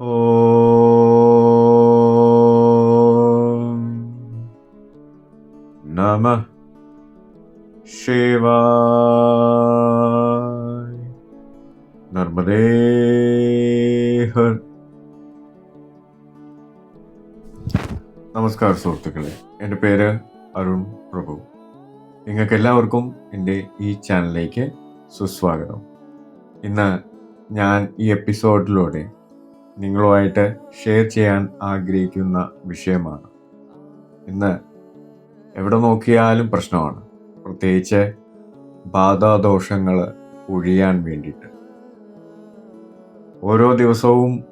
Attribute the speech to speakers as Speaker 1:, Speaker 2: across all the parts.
Speaker 1: ഓ നമ ശിവായ നർമ്മദേ നമസ്കാരം സുഹൃത്തുക്കളെ എന്റെ പേര് അരുൺ പ്രഭു. നിങ്ങൾക്ക് എല്ലാവർക്കും എന്റെ ഈ ചാനലിലേക്ക് സുസ്വാഗതം. ഇന്ന് ഞാൻ ഈ എപ്പിസോഡിലൂടെ നിങ്ങളുമായിട്ട് ഷെയർ ചെയ്യാൻ ആഗ്രഹിക്കുന്ന വിഷയമാണ്. ഇന്ന് എവിടെ നോക്കിയാലും പ്രശ്നമാണ്. പ്രത്യേകിച്ച് ബാധാദോഷങ്ങൾ ഒഴിയാൻ വേണ്ടിയിട്ട്. ഓരോ ദിവസവും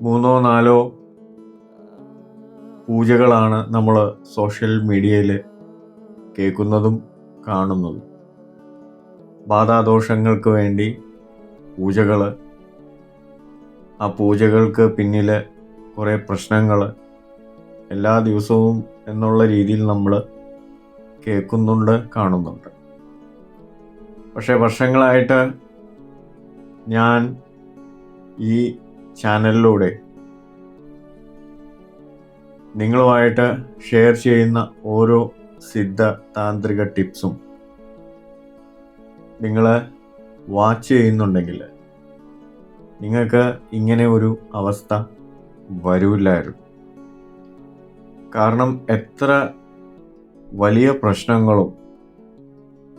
Speaker 1: മൂന്നോ നാലോ പൂജകളാണ് നമ്മൾ സോഷ്യൽ മീഡിയയിൽ കേൾക്കുന്നതും കാണുന്നതും. ബാധാദോഷങ്ങൾക്ക് വേണ്ടി പൂജകൾ ആ പൂജകൾക്ക് പിന്നിലെ കുറേ പ്രശ്നങ്ങൾ എല്ലാ ദിവസവും എന്നുള്ള രീതിയിൽ നമ്മൾ കേൾക്കുന്നുണ്ട് കാണുന്നുണ്ട്. പക്ഷേ വർഷങ്ങളായിട്ട് ഞാൻ ഈ ചാനലിലൂടെ നിങ്ങളുമായിട്ട് ഷെയർ ചെയ്യുന്ന ഓരോ സിദ്ധ താന്ത്രിക ടിപ്സും നിങ്ങൾ വാച്ച് ചെയ്യുന്നുണ്ടെങ്കിൽ നിങ്ങൾക്ക് ഇങ്ങനെ ഒരു അവസ്ഥ വരില്ലായിരുന്നു കാരണം എത്ര വലിയ പ്രശ്നങ്ങളും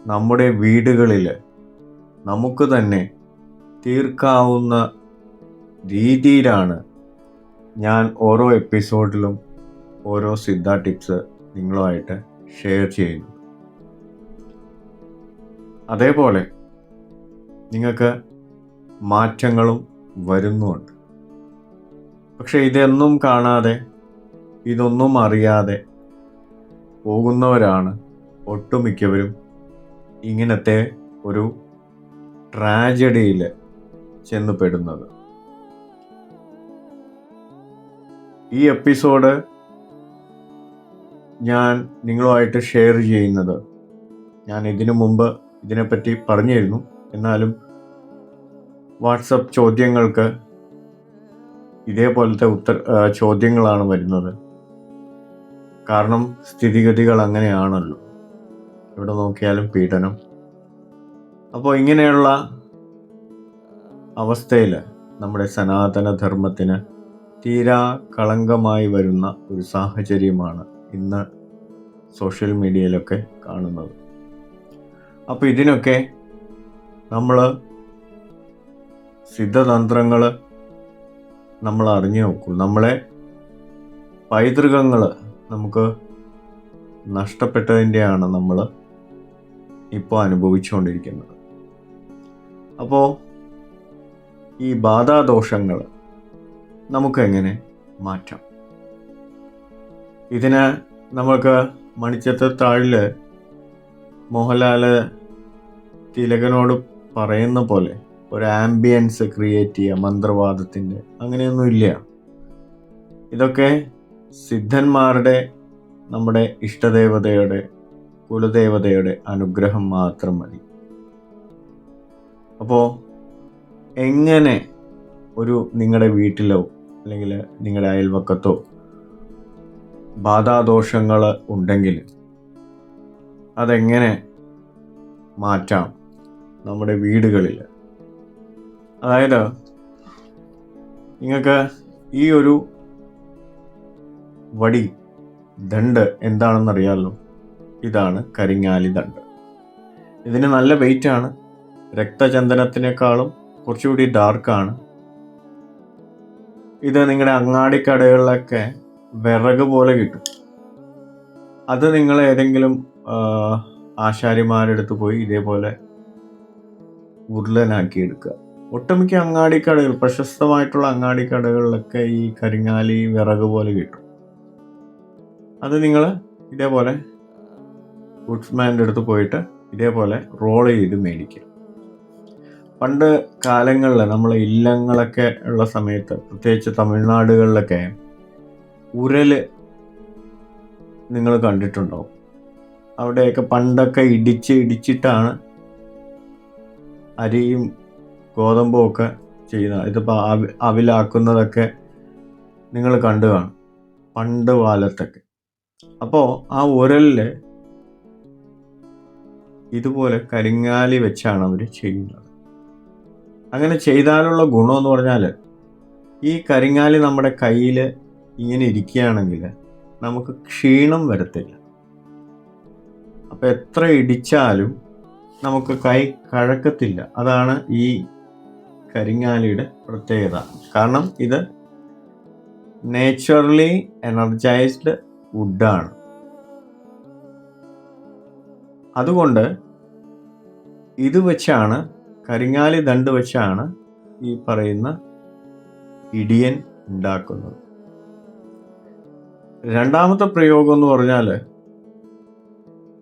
Speaker 1: നമ്മുടെ വീടുകളിൽ നമുക്ക് തന്നെ തീർക്കാവുന്ന രീതിയിലാണ് ഞാൻ ഓരോ എപ്പിസോഡിലും ഓരോ സിദ്ധ ടിപ്സ് നിങ്ങളുമായിട്ട് ഷെയർ ചെയ്യുന്നു അതേപോലെ നിങ്ങൾക്ക് മാറ്റങ്ങളും വരുന്നുമുണ്ട് പക്ഷെ ഇതൊന്നും കാണാതെ ഇതൊന്നും അറിയാതെ പോകുന്നവരാണ് ഒട്ടുമിക്കവരും. ഇങ്ങനത്തെ ഒരു ട്രാജഡിയിൽ ചെന്നുപെടുന്നത് ഈ എപ്പിസോഡ് ഞാൻ നിങ്ങളുമായിട്ട് ഷെയർ ചെയ്യുന്നത് ഞാൻ ഇതിനു മുമ്പ് ഇതിനെപ്പറ്റി പറഞ്ഞിരുന്നു. എന്നാലും വാട്സപ്പ് ചോദ്യങ്ങൾക്ക് ഇതേപോലത്തെ ഉത്തര ചോദ്യങ്ങളാണ് വരുന്നത്. കാരണം സ്ഥിതിഗതികൾ അങ്ങനെയാണല്ലോ. എവിടെ നോക്കിയാലും പീഡനം. അപ്പോൾ ഇങ്ങനെയുള്ള അവസ്ഥയിൽ നമ്മുടെ സനാതന ധർമ്മത്തിന് തീരാ കളങ്കമായി വരുന്ന ഒരു സാഹചര്യമാണ് ഇന്ന് സോഷ്യൽ മീഡിയയിലൊക്കെ കാണുന്നത്. അപ്പോൾ ഇതിനൊക്കെ നമ്മൾ സിദ്ധതന്ത്രങ്ങൾ നമ്മൾ അറിഞ്ഞു നോക്കൂ. നമ്മളെ പൈതൃകങ്ങൾ നമുക്ക് നഷ്ടപ്പെട്ടതിന്റെയാണ് നമ്മൾ ഇപ്പോൾ അനുഭവിച്ചുകൊണ്ടിരിക്കുന്നത്. അപ്പോൾ ഈ ബാധാദോഷങ്ങൾ നമുക്കെങ്ങനെ മാറ്റാം? ഇതിന് നമുക്ക് മണിച്ചത്ത് താഴിൽ മോഹൻലാൽ തിലകനോട് പറയുന്ന പോലെ ഒരു ആംബിയൻസ് ക്രിയേറ്റ് ചെയ്യുക മന്ത്രവാദത്തിന്റെ. അങ്ങനെയൊന്നും ഇല്ല. ഇതൊക്കെ സിദ്ധന്മാരുടെ നമ്മുടെ ഇഷ്ടദേവതയുടെ കുലദേവതയുടെ അനുഗ്രഹം മാത്രം മതി. അപ്പോൾ എങ്ങനെ ഒരു നിങ്ങളുടെ വീട്ടിലോ അല്ലെങ്കിൽ നിങ്ങളുടെ അയൽവക്കത്തോ ബാധാദോഷങ്ങൾ ഉണ്ടെങ്കിൽ അതെങ്ങനെ മാറ്റാം? നമ്മുടെ വീടുകളിൽ അതായത് നിങ്ങൾക്ക് ഈ ഒരു വടി ദണ്ട് എന്താണെന്നറിയാമല്ലോ ഇതാണ് കരിങ്ങാലി ദണ്ട് ഇതിന് നല്ല വെയിറ്റ് ആണ്. രക്തചന്ദനത്തിനേക്കാളും കുറച്ചുകൂടി ഡാർക്കാണ് ഇത് നിങ്ങളുടെ അങ്ങാടിക്കടകളിലൊക്കെ വിറക് പോലെ കിട്ടും. അത് നിങ്ങൾ ഏതെങ്കിലും ആശാരിമാരെടുത്ത് പോയി ഇതേപോലെ ഉരുളനാക്കി എടുക്കുക. ഒട്ടുമിക്ക അങ്ങാടിക്കടകൾ പ്രശസ്തമായിട്ടുള്ള അങ്ങാടിക്കടകളിലൊക്കെ ഈ കരിങ്ങാലി വിറക് പോലെ കിട്ടും. അത് നിങ്ങൾ ഇതേപോലെ ഗുഡ്സ്മാന്റെ അടുത്ത് പോയിട്ട് ഇതേപോലെ റോൾ ചെയ്ത് മേടിക്കുക പണ്ട് കാലങ്ങളിൽ നമ്മളെ ഇല്ലങ്ങളൊക്കെ ഉള്ള സമയത്ത് പ്രത്യേകിച്ച് തമിഴ്നാടുകളിലൊക്കെ ഉരൽ നിങ്ങൾ കണ്ടിട്ടുണ്ടാവും. അവിടെയൊക്കെ പണ്ടൊക്കെ ഇടിച്ച് ഇടിച്ചിട്ടാണ് അരിയും ഗോതമ്പും ഒക്കെ ചെയ്യുന്ന ഇതിപ്പോൾ അവി അവിലാക്കുന്നതൊക്കെ നിങ്ങൾ കണ്ടു കാണും പണ്ട് കാലത്തൊക്കെ. അപ്പോൾ ആ ഉരലിൽ ഇതുപോലെ കരിങ്ങാലി വെച്ചാണ് അവർ ചെയ്യുന്നത്. അങ്ങനെ ചെയ്താലുള്ള ഗുണമെന്ന് പറഞ്ഞാൽ ഈ കരിങ്ങാലി നമ്മുടെ കയ്യിൽ ഇങ്ങനെ ഇരിക്കുകയാണെങ്കിൽ നമുക്ക് ക്ഷീണം വരത്തില്ല. അപ്പം എത്ര ഇടിച്ചാലും നമുക്ക് കൈ കഴക്കത്തില്ല. അതാണ് ഈ കരിങ്ങാലിയുടെ പ്രത്യേകത. കാരണം ഇത് നേച്ചുറലി എനർജൈസ്ഡ് വുഡാണ് അതുകൊണ്ട് ഇത് വെച്ചാണ് കരിങ്ങാലി ദണ്ട് വെച്ചാണ് ഈ പറയുന്ന ഇടിയൻ ഉണ്ടാക്കുന്നത്. രണ്ടാമത്തെ പ്രയോഗം എന്ന് പറഞ്ഞാൽ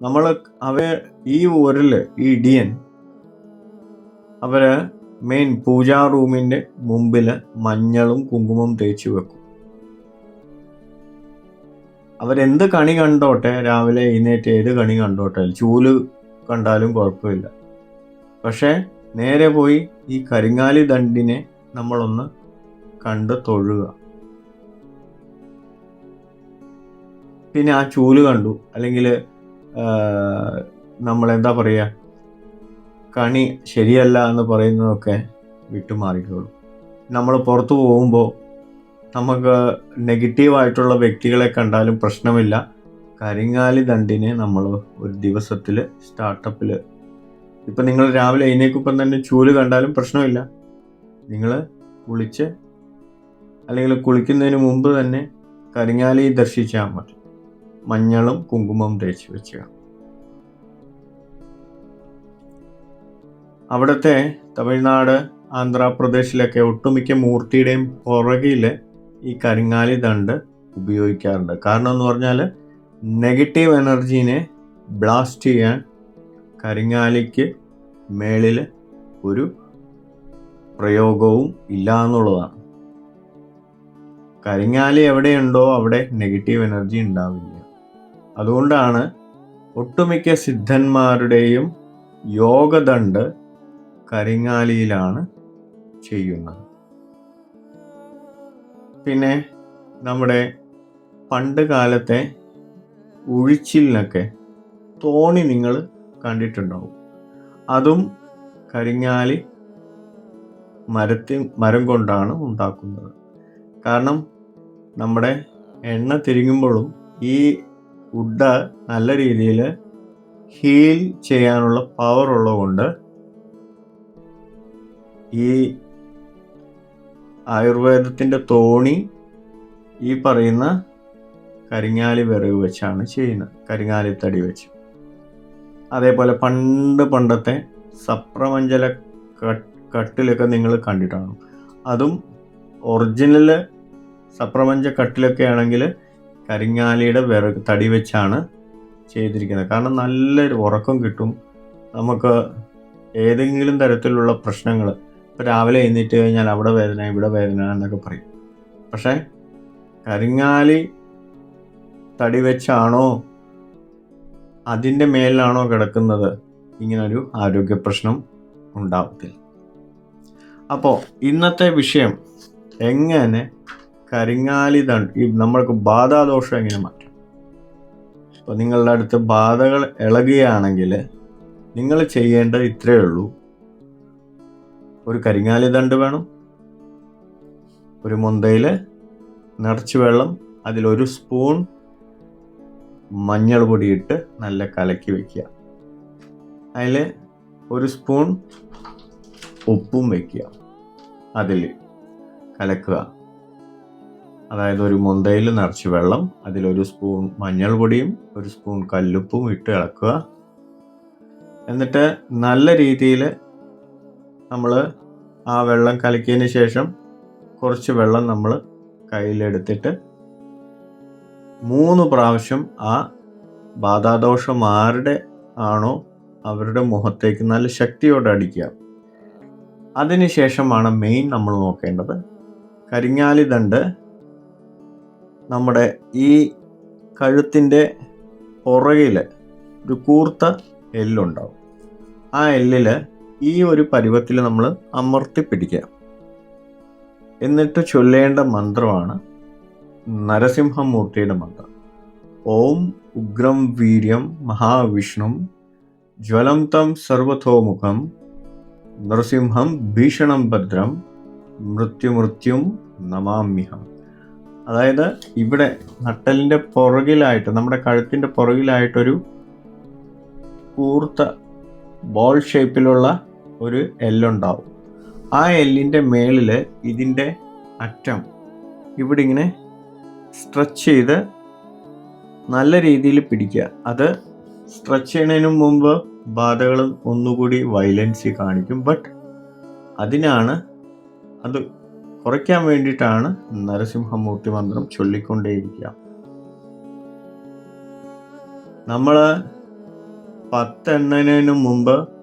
Speaker 1: നമ്മൾ അവ ഈ ഊരിൽ ഈ ഇടിയൻ അവർ മെയിൻ പൂജാ റൂമിന്റെ മുമ്പിൽ മഞ്ഞളും കുങ്കുമം തേച്ച് വെക്കും. അവരെന്ത് കണി കണ്ടോട്ടെ? രാവിലെ എഴുന്നേറ്റ് ഏത് കണി കണ്ടോട്ടെ? ചൂൽ കണ്ടാലും കുഴപ്പമില്ല. പക്ഷേ നേരെ പോയി ഈ കരിങ്ങാലി ദണ്ടിനെ നമ്മളൊന്ന് കണ്ട് തൊഴുക. പിന്നെ ആ ചൂൽ കണ്ടു. അല്ലെങ്കിൽ നമ്മൾ എന്താ പറയുക കണി ശരിയല്ല എന്ന് പറയുന്നതൊക്കെ വിട്ടുമാറിക്കോളൂ നമ്മൾ പുറത്തു പോകുമ്പോൾ നമുക്ക് നെഗറ്റീവായിട്ടുള്ള വ്യക്തികളെ കണ്ടാലും പ്രശ്നമില്ല. കരിങ്ങാലി ദണ്ടിനെ നമ്മൾ ഒരു ദിവസത്തിൽ സ്റ്റാർട്ടപ്പിൽ ഇപ്പം നിങ്ങൾ രാവിലെ അതിനേക്കൊപ്പം തന്നെ ചൂൽ കണ്ടാലും പ്രശ്നമില്ല. നിങ്ങൾ കുളിച്ച് അല്ലെങ്കിൽ കുളിക്കുന്നതിന് മുമ്പ് തന്നെ കരിങ്ങാലി ദർശിച്ചാൽ മതി. മഞ്ഞളും കുങ്കുമം തേച്ച് വെച്ചുക. അവിടുത്തെ തമിഴ്നാട് ആന്ധ്രാപ്രദേശിലൊക്കെ ഒട്ടുമിക്ക മൂർത്തിയുടെയും പുറകിൽ ഈ കരിങ്ങാലി ദണ്ട് ഉപയോഗിക്കാറുണ്ട്. കാരണം എന്ന് പറഞ്ഞാൽ നെഗറ്റീവ് എനർജീനെ ബ്ലാസ്റ്റ് ചെയ്യാൻ കരിങ്ങാലിക്ക് മേളിൽ ഒരു പ്രയോഗവും ഇല്ല എന്നുള്ളതാണ്. കരിങ്ങാലി എവിടെയുണ്ടോ അവിടെ നെഗറ്റീവ് എനർജി ഉണ്ടാവില്ല. അതുകൊണ്ടാണ് ഒട്ടുമിക്ക സിദ്ധന്മാരുടെയും യോഗദണ്ട് കരിങ്ങാലിയിലാണ് ചെയ്യുന്നത്. പിന്നെ നമ്മുടെ പണ്ട് കാലത്തെ ഉഴിച്ചിലിനൊക്കെ തോണി നിങ്ങൾ കണ്ടിട്ടുണ്ടാവും. അതും കരിങ്ങാലി മരത്തിൽ മരം കൊണ്ടാണ് ഉണ്ടാക്കുന്നത്. കാരണം നമ്മുടെ എണ്ണ തിരിങ്ങുമ്പോഴും ഈ ഉഡ നല്ല രീതിയിൽ ഹീൽ ചെയ്യാനുള്ള പവർ ഉള്ളതുകൊണ്ട് ഈ ആയുർവേദത്തിന്റെ തോണി ഈ പറയുന്ന കരിങ്ങാലി വിറക് വെച്ചാണ് ചെയ്യുന്നത്. കരിങ്ങാലി തടി വെച്ച്. അതേപോലെ പണ്ട് പണ്ടത്തെ സപ്രമഞ്ചല കട്ടിലൊക്കെ നിങ്ങൾ കണ്ടിട്ടാണ് അതും ഒറിജിനൽ സപ്രമഞ്ച കട്ടിലൊക്കെ ആണെങ്കിൽ കരിങ്ങാലിയുടെ വിറക് തടി വെച്ചാണ് ചെയ്തിരിക്കുന്നത്. കാരണം നല്ലൊരു ഉറക്കം കിട്ടും. നമുക്ക് ഏതെങ്കിലും തരത്തിലുള്ള പ്രശ്നങ്ങൾ ഇപ്പോൾ രാവിലെ എഴുന്നേറ്റ് കഴിഞ്ഞാൽ അവിടെ വേദന ഇവിടെ വേദന എന്നൊക്കെ പറയും. പക്ഷേ കരിങ്ങാലി തടി വെച്ചാണോ അതിന്റെ മേലിലാണോ കിടക്കുന്നത് ഇങ്ങനൊരു ആരോഗ്യ പ്രശ്നം ഉണ്ടാവത്തില്ല. അപ്പോൾ ഇന്നത്തെ വിഷയം എങ്ങനെ കരിങ്ങാലി തണ്ട് ഈ നമ്മൾക്ക് ബാധാദോഷം എങ്ങനെ മാറ്റാം? അപ്പോൾ നിങ്ങളുടെ അടുത്ത് ബാധകൾ ഇളകുകയാണെങ്കിൽ നിങ്ങൾ ചെയ്യേണ്ടത് ഇത്രയേ ഉള്ളൂ. ഒരു കരിങ്ങാലി ദണ്ട് വേണം. ഒരു മുന്തയിൽ നിറച്ച് വെള്ളം അതിലൊരു സ്പൂൺ മഞ്ഞൾ പൊടിയിട്ട് നല്ല കലക്കി വയ്ക്കുക അതിൽ ഒരു സ്പൂൺ ഉപ്പും വയ്ക്കുക അതിൽ കലക്കുക. അതായത് ഒരു മുന്തയിൽ നിറച്ച് വെള്ളം അതിലൊരു സ്പൂൺ മഞ്ഞൾ പൊടിയും ഒരു സ്പൂൺ കല്ലുപ്പും ഇട്ട് ഇളക്കുക. എന്നിട്ട് നല്ല രീതിയിൽ നമ്മൾ ആ വെള്ളം കലക്കിയതിന് ശേഷം കുറച്ച് വെള്ളം നമ്മൾ കയ്യിലെടുത്തിട്ട് മൂന്ന് പ്രാവശ്യം ആ ബാധാദോഷം ആരുടെ ആണോ അവരുടെ മുഖത്തേക്ക് നല്ല ശക്തിയോടെ അടിക്കുക. അതിനുശേഷമാണ് മെയിൻ നമ്മൾ നോക്കേണ്ടത് കരിങ്ങാലി ദണ്ട് നമ്മുടെ ഈ കഴുത്തിന്റെ പുറകിൽ ഒരു കൂർത്ത എല്ലുണ്ടാവും. ആ എല്ലിൽ ഈ ഒരു പരുവത്തിൽ നമ്മൾ അമർത്തി പിടിക്കുക എന്നിട്ട് ചൊല്ലേണ്ട മന്ത്രമാണ് നരസിംഹമൂർത്തിയുടെ മന്ത്രം. ഓം ഉഗ്രം വീര്യം മഹാവിഷ്ണു ജ്വലം തം സർവതോമുഖം നൃസിംഹം ഭീഷണം ഭദ്രം മൃത്യുമൃത്യും നമാമ്യഹം. അതായത് ഇവിടെ നട്ടലിന്റെ പുറകിലായിട്ട് നമ്മുടെ കഴുത്തിന്റെ പുറകിലായിട്ടൊരു കൂർത്ത ബോൾ ഷേപ്പിലുള്ള ഒരു എല്ലുണ്ടാവും ആ എല്ലിന്റെ മേളിൽ ഇതിന്റെ അറ്റം ഇവിടെ ഇങ്ങനെ സ്ട്രെച്ച് ചെയ്ത് നല്ല രീതിയിൽ പിടിക്കുക. അത് സ്ട്രെച്ച് ചെയ്യുന്നതിന് മുമ്പ് ബാധകൾ ഒന്നുകൂടി വയലൻസി കാണിക്കും. ബട്ട് അതിനാണ് അത് കുറയ്ക്കാൻ വേണ്ടിയിട്ടാണ് നരസിംഹമൂർത്തി മന്ത്രം ചൊല്ലിക്കൊണ്ടേയിരിക്കുക. നമ്മൾ പത്തെണ്ണതിനു മുമ്പ്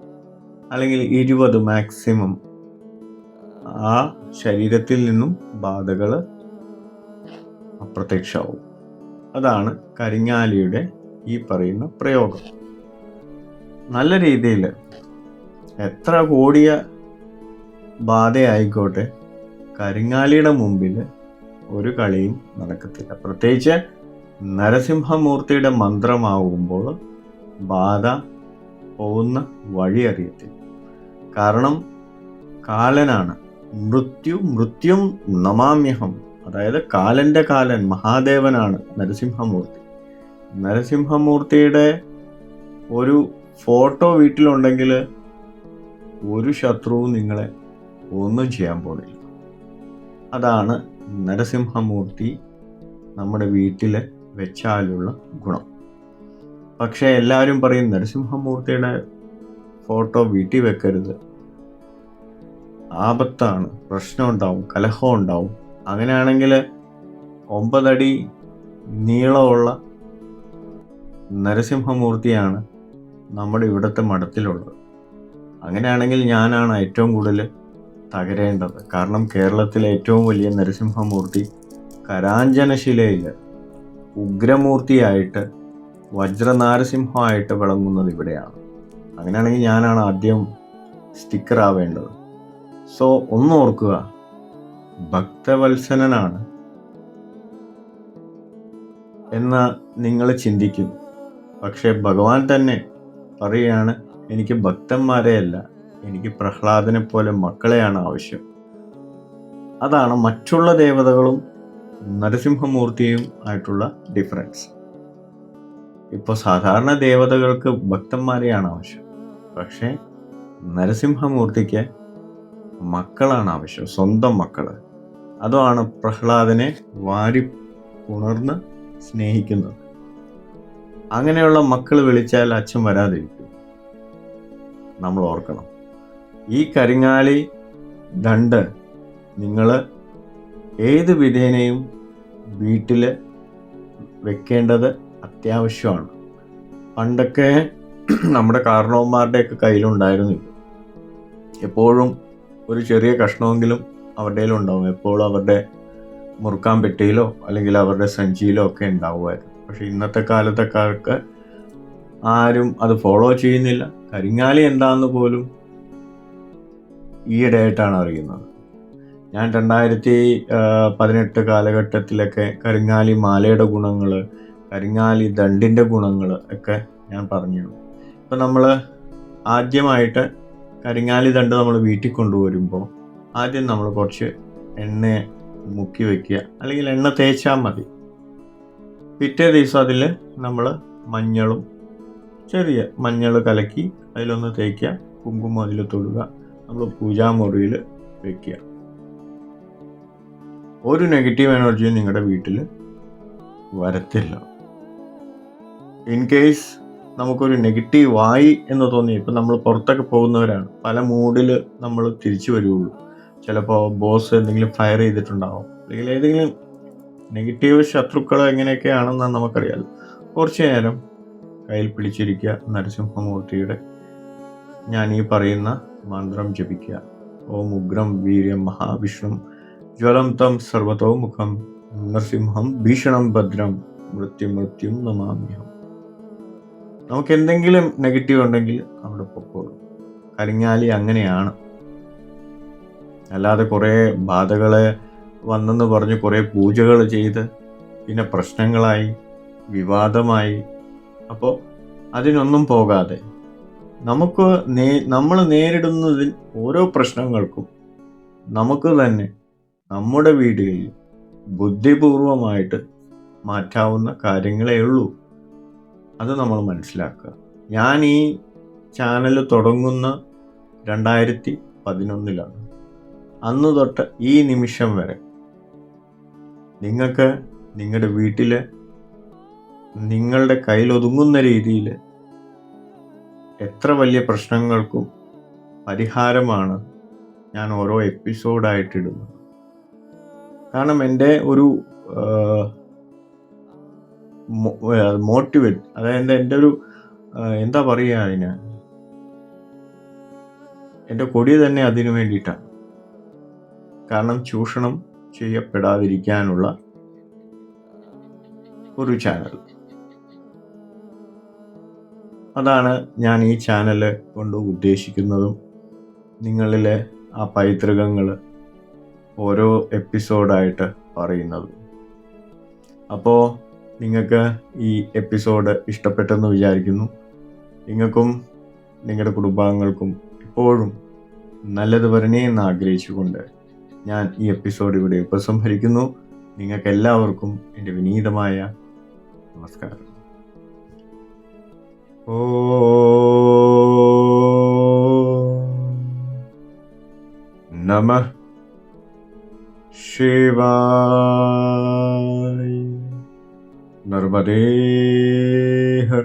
Speaker 1: അല്ലെങ്കിൽ ഇരുപത് മാക്സിമം ആ ശരീരത്തിൽ നിന്നും ബാധകൾ അപ്രത്യക്ഷമാവും. അതാണ് കരിങ്ങാലിയുടെ ഈ പറയുന്ന പ്രയോഗം. നല്ല രീതിയിൽ എത്ര കൂടിയ ബാധയായിക്കോട്ടെ കരിങ്ങാലിയുടെ മുമ്പിൽ ഒരു കളിയും നടക്കത്തില്ല. പ്രത്യേകിച്ച് നരസിംഹമൂർത്തിയുടെ മന്ത്രമാവുമ്പോൾ ബാധ പോകുന്ന വഴി അറിയത്തില്ല കാരണം കാലനാണ്. മൃത്യു മൃത്യും നമാമ്യഹം. അതായത് കാലന്റെ കാലൻ മഹാദേവനാണ് നരസിംഹമൂർത്തി. നരസിംഹമൂർത്തിയുടെ ഒരു ഫോട്ടോ വീട്ടിലുണ്ടെങ്കിൽ ഒരു ശത്രുവും നിങ്ങളെ ഒന്നും ചെയ്യാൻ പോകുന്നില്ല അതാണ് നരസിംഹമൂർത്തി നമ്മുടെ വീട്ടിൽ വെച്ചാലുള്ള ഗുണം. പക്ഷേ എല്ലാവരും പറയും നരസിംഹമൂർത്തിയുടെ ഫോട്ടോ വീട്ടിൽ വെക്കരുത്. ആപത്താണ് പ്രശ്നം ഉണ്ടാവും കലഹം ഉണ്ടാവും. അങ്ങനെയാണെങ്കിൽ ഒമ്പതടി നീളമുള്ള നരസിംഹമൂർത്തിയാണ് നമ്മുടെ ഇവിടുത്തെ മഠത്തിലുള്ളത്. അങ്ങനെയാണെങ്കിൽ ഞാനാണ് ഏറ്റവും കൂടുതൽ തകരേണ്ടത്. കാരണം കേരളത്തിലെ ഏറ്റവും വലിയ നരസിംഹമൂർത്തി കരാഞ്ചനശിലയിൽ ഉഗ്രമൂർത്തിയായിട്ട് വജ്രനാരസിംഹമായിട്ട് വിളങ്ങുന്നത് ഇവിടെയാണ്. അങ്ങനെയാണെങ്കിൽ ഞാനാണ് ആദ്യം സ്റ്റിക്കർ ആവേണ്ടത് സോ ഒന്ന് ഓർക്കുക ഭക്തവത്സനാണ് എന്ന് നിങ്ങൾ ചിന്തിക്കും. പക്ഷേ ഭഗവാൻ തന്നെ പറയുകയാണ് എനിക്ക് ഭക്തന്മാരെയല്ല എനിക്ക് പ്രഹ്ലാദനെ പോലെ മക്കളെയാണ് ആവശ്യം. അതാണ് മറ്റുള്ള ദേവതകളും നരസിംഹമൂർത്തിയും ആയിട്ടുള്ള ഡിഫറൻസ്. ഇപ്പോൾ സാധാരണ ദേവതകൾക്ക് ഭക്തന്മാരെയാണ് ആവശ്യം. പക്ഷേ നരസിംഹമൂർത്തിക്ക് മക്കളാണ് ആവശ്യം സ്വന്തം മക്കൾ അതുമാണ് പ്രഹ്ലാദനെ വാരി ഉണർന്ന് സ്നേഹിക്കുന്നത്. അങ്ങനെയുള്ള മക്കൾ വിളിച്ചാൽ അച്ഛൻ വരാതിരിക്കും. നമ്മൾ ഓർക്കണം. ഈ കരിങ്ങാലി ദണ്ട് നിങ്ങൾ ഏത് വിധേനയും വീട്ടിൽ വെക്കേണ്ടത് അത്യാവശ്യമാണ്. പണ്ടൊക്കെ നമ്മുടെ കാരണവന്മാരുടെയൊക്കെ കയ്യിലുണ്ടായിരുന്നു ഇത്. എപ്പോഴും ഒരു ചെറിയ കഷ്ണമെങ്കിലും അവരുടെ ഉണ്ടാവും എപ്പോഴും അവരുടെ മുറുക്കാൻ പെട്ടിയിലോ അല്ലെങ്കിൽ അവരുടെ സഞ്ചിയിലോ ഒക്കെ ഉണ്ടാവുമായിരുന്നു. പക്ഷെ ഇന്നത്തെ കാലത്തൊക്കെ ആരും അത് ഫോളോ ചെയ്യുന്നില്ല. കരിങ്ങാലി എന്താണെന്ന് പോലും ഈയിടെയായിട്ടാണ് അറിയുന്നത്. ഞാൻ രണ്ടായിരത്തി പതിനെട്ട് കാലഘട്ടത്തിലൊക്കെ കരിങ്ങാലി മാലയുടെ ഗുണങ്ങൾ കരിങ്ങാലി ദണ്ടിന്റെ ഗുണങ്ങൾ ഒക്കെ ഞാൻ പറഞ്ഞു ഇപ്പം നമ്മൾ ആദ്യമായിട്ട് കരിങ്ങാലി തണ്ട് നമ്മൾ വീട്ടിൽ കൊണ്ടുവരുമ്പോൾ ആദ്യം നമ്മൾ കുറച്ച് എണ്ണ മുക്കി വയ്ക്കുക അല്ലെങ്കിൽ എണ്ണ തേച്ചാൽ മതി. പിറ്റേ ദിവസം അതിൽ നമ്മൾ മഞ്ഞളും ചെറിയ മഞ്ഞൾ കലക്കി അതിലൊന്ന് തേക്കുക. കുങ്കുമം അതിൽ തൊടുക. നമ്മൾ പൂജാമുറിയിൽ വയ്ക്കുക ഒരു നെഗറ്റീവ് എനർജിയും നിങ്ങളുടെ വീട്ടിൽ വരത്തില്ല. ഇൻ കേസ് നമുക്കൊരു നെഗറ്റീവ് ആയി എന്ന് തോന്നി. ഇപ്പം നമ്മൾ പുറത്തൊക്കെ പോകുന്നവരാണ്. പല മൂഡിൽ നമ്മൾ തിരിച്ചു വരുള്ളൂ ചിലപ്പോൾ ബോസ് എന്തെങ്കിലും ഫയർ ചെയ്തിട്ടുണ്ടാവും. അല്ലെങ്കിൽ ഏതെങ്കിലും നെഗറ്റീവ് ശത്രുക്കൾ എങ്ങനെയൊക്കെയാണെന്ന് നമുക്കറിയാലോ. കുറച്ച് നേരം കയ്യിൽ പിടിച്ചിരിക്കുക നരസിംഹമൂർത്തിയുടെ ഞാൻ ഈ പറയുന്ന മന്ത്രം ജപിക്കുക. ഓം ഉഗ്രം വീര്യം മഹാവിഷ്ണു ജ്വലം തം സർവതോ മുഖം നരസിംഹം ഭീഷണം ഭദ്രം മൃത്യു മൃത്യും നമാമ്യഹം. നമുക്ക് എന്തെങ്കിലും നെഗറ്റീവ് ഉണ്ടെങ്കിൽ അവിടെ പൊക്കോളൂ. കരിങ്ങാലി അങ്ങനെയാണ്. അല്ലാതെ കുറേ ബാധകളെ വന്നെന്ന് പറഞ്ഞ് കുറേ പൂജകൾ ചെയ്ത് പിന്നെ പ്രശ്നങ്ങളായി വിവാദമായി. അപ്പോൾ അതിനൊന്നും പോകാതെ നമുക്ക് നേ നമ്മൾ നേരിടുന്നതിൽ ഓരോ പ്രശ്നങ്ങൾക്കും നമുക്ക് തന്നെ നമ്മുടെ വീടുകളിൽ ബുദ്ധിപൂർവമായിട്ട് മാറ്റാവുന്ന കാര്യങ്ങളേ ഉള്ളൂ. അത് നമ്മൾ മനസ്സിലാക്കുക. ഞാൻ ഈ ചാനൽ തുടങ്ങുന്ന രണ്ടായിരത്തി പതിനൊന്നിലാണ്. അന്ന് തൊട്ട് ഈ നിമിഷം വരെ നിങ്ങൾക്ക് നിങ്ങളുടെ വീട്ടിൽ നിങ്ങളുടെ കയ്യിലൊതുങ്ങുന്ന രീതിയിൽ എത്ര വലിയ പ്രശ്നങ്ങൾക്കും പരിഹാരമാണ് ഞാൻ ഓരോ എപ്പിസോഡായിട്ടിടുന്നത് കാരണം എന്റെ ഒരു മോട്ടിവേറ്റ് അതായത് എന്റെ ഒരു എന്താ പറയുക അതിന്? എന്റെ കൊടി തന്നെ അതിനു വേണ്ടിയിട്ടാണ് കാരണം ചൂഷണം ചെയ്യപ്പെടാതിരിക്കാനുള്ള ഒരു ചാനൽ അതാണ് ഞാൻ ഈ ചാനൽ കൊണ്ട് ഉദ്ദേശിക്കുന്നതും നിങ്ങളിലെ ആ പൈതൃകങ്ങൾ ഓരോ എപ്പിസോഡായിട്ട് പറയുന്നതും. അപ്പോൾ നിങ്ങൾക്ക് ഈ എപ്പിസോഡ് ഇഷ്ടപ്പെട്ടെന്ന് വിചാരിക്കുന്നു. നിങ്ങൾക്കും നിങ്ങളുടെ കുടുംബാംഗങ്ങൾക്കും എപ്പോഴും നല്ലത് വരണേ എന്ന് ആഗ്രഹിച്ചുകൊണ്ട് ഞാൻ ഈ എപ്പിസോഡ് ഇവിടെ ഉപസംഹരിക്കുന്നു. നിങ്ങൾക്ക് എല്ലാവർക്കും എന്റെ വിനീതമായ നമസ്കാരം. ഓ നമ ശിവായ നർമ്മദേ ഹർ